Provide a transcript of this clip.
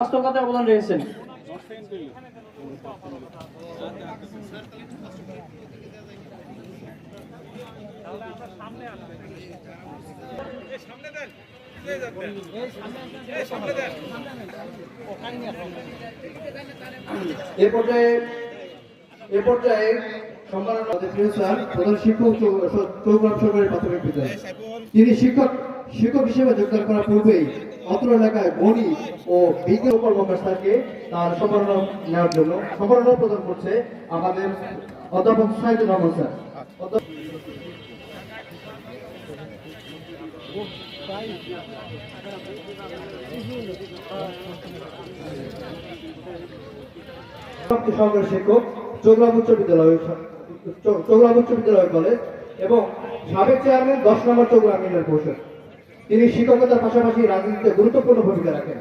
বাস্তবতায় অবদান রেখেছেন এ পর্যায়ে এ পর্যায়ে সম্মাননা প্রধান শিক্ষক চৌগ্রাম সরকারি প্রাথমিক বিদ্যালয়। তিনি শিক্ষক শিক্ষক হিসেবে যোগদান করার পূর্বেই অত্র এলাকায় গণি ও বিজ্ঞান কর্মকার তার সম্মাননা নেওয়ার জন্য সম্মাননা প্রদান করছে আমাদের অধ্যাপক সাইদুর রহমান স্যার। অধ্যাপক- শিক্ষক চোগলাম উচ্চ বিদ্যালয় চোগলাম উচ্চ বিদ্যালয় কলেজ এবং সাবেক চেয়ারম্যান দশ নম্বর চোগলাম ইউনিয়ন পরিষদ। তিনি শিক্ষকতার পাশাপাশি রাজনীতিতে গুরুত্বপূর্ণ ভূমিকা রাখেন